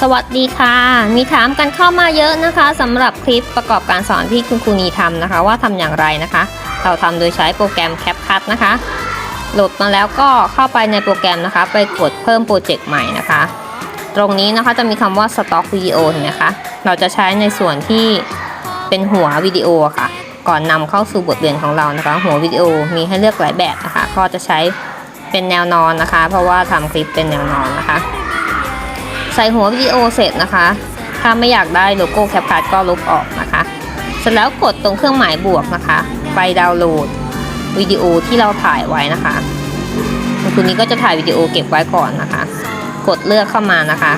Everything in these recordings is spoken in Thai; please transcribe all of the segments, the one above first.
สวัสดีค่ะ มีถามกันเข้ามาเยอะนะคะสำหรับคลิปประกอบการสอนที่คุณครูนีทำนะคะ ว่าทำอย่างไรนะคะ เราทำโดยใช้โปรแกรม CapCut นะคะ โหลดมาแล้วก็เข้าไปในโปรแกรมนะคะ ไปกดเพิ่มโปรเจกต์ใหม่นะคะ ตรงนี้นะคะจะมีคำว่า Stock Video เห็นไหมคะเราจะใช้ในส่วนที่เป็นหัววิดีโอค่ะ ก่อนนำเข้าสู่บทเรียนของเรานะคะ หัววิดีโอมีให้เลือกหลายแบบนะคะ ก็จะใช้เป็นแนวนอนนะคะ เพราะว่าทำคลิปเป็นแนวนอนนะคะ ใส่หัววิดีโอเสร็จนะคะ ถ้าไม่อยากได้โลโก้แคปคัทก็ลบออกนะคะ เสร็จแล้วกดตรงเครื่องหมายบวกนะคะ ไปดาวน์โหลดวิดีโอที่เราถ่ายไว้นะคะคุณนี้ก็จะถ่ายวิดีโอเก็บไว้ก่อนนะคะ กดเลือกเข้ามานะคะ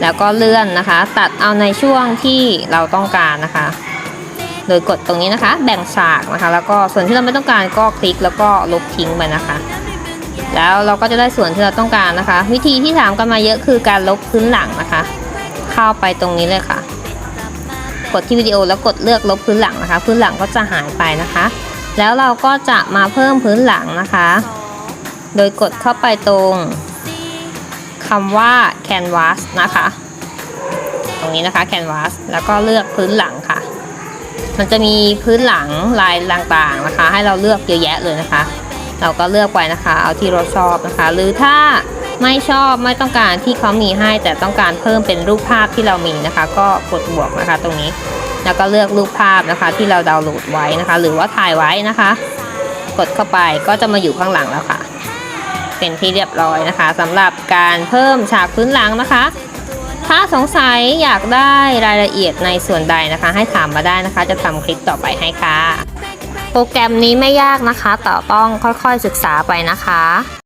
แล้วก็เลื่อนนะคะ ตัดเอาในช่วงที่เราต้องการนะคะ โดยกดตรงนี้นะคะ แบ่งฉากนะคะ แล้วก็ส่วนที่เราไม่ต้องการก็คลิกแล้วก็ลบทิ้งไปนะคะ แล้วเราก็จะได้ส่วนที่เราต้องการนะคะ วิธีที่ถามกันมาเยอะคือการลบพื้นหลังนะคะ เข้าไปตรงนี้เลยค่ะ กดที่วิดีโอแล้วกดเลือกลบพื้นหลังนะคะ พื้นหลังก็จะหายไปนะคะ แล้วเราก็จะมาเพิ่มพื้นหลังนะคะ โดยกดเข้าไปตรงคำว่า canvas นะคะ ตรงนี้นะคะ canvas แล้วก็เลือกพื้นหลังค่ะ มันจะมีพื้นหลังลายต่างๆนะคะ ให้เราเลือกเยอะแยะเลยนะคะ เราก็เลือกไปนะคะ เอาที่เราชอบนะคะ หรือถ้าไม่ชอบไม่ต้องการที่เขามีให้ แต่ต้องการเพิ่มเป็นรูปภาพที่เรามีนะคะ ก็กดบวกนะคะตรงนี้ แล้วก็เลือกรูปภาพนะคะ ที่เราดาวน์โหลดไว้นะคะ หรือว่าถ่ายไว้นะคะ กดเข้าไปก็จะมาอยู่ข้างหลังแล้วค่ะ เป็นที่เรียบร้อยนะคะสำหรับการเพิ่มฉากพื้นหลังนะคะ ถ้าสงสัยอยากได้รายละเอียดในส่วนใดนะคะ ให้ถามมาได้นะคะ จะทำคลิปต่อไปให้ค่ะ โปรแกรมนี้ไม่ยากนะคะ แต่ต้องค่อยๆศึกษาไปนะคะ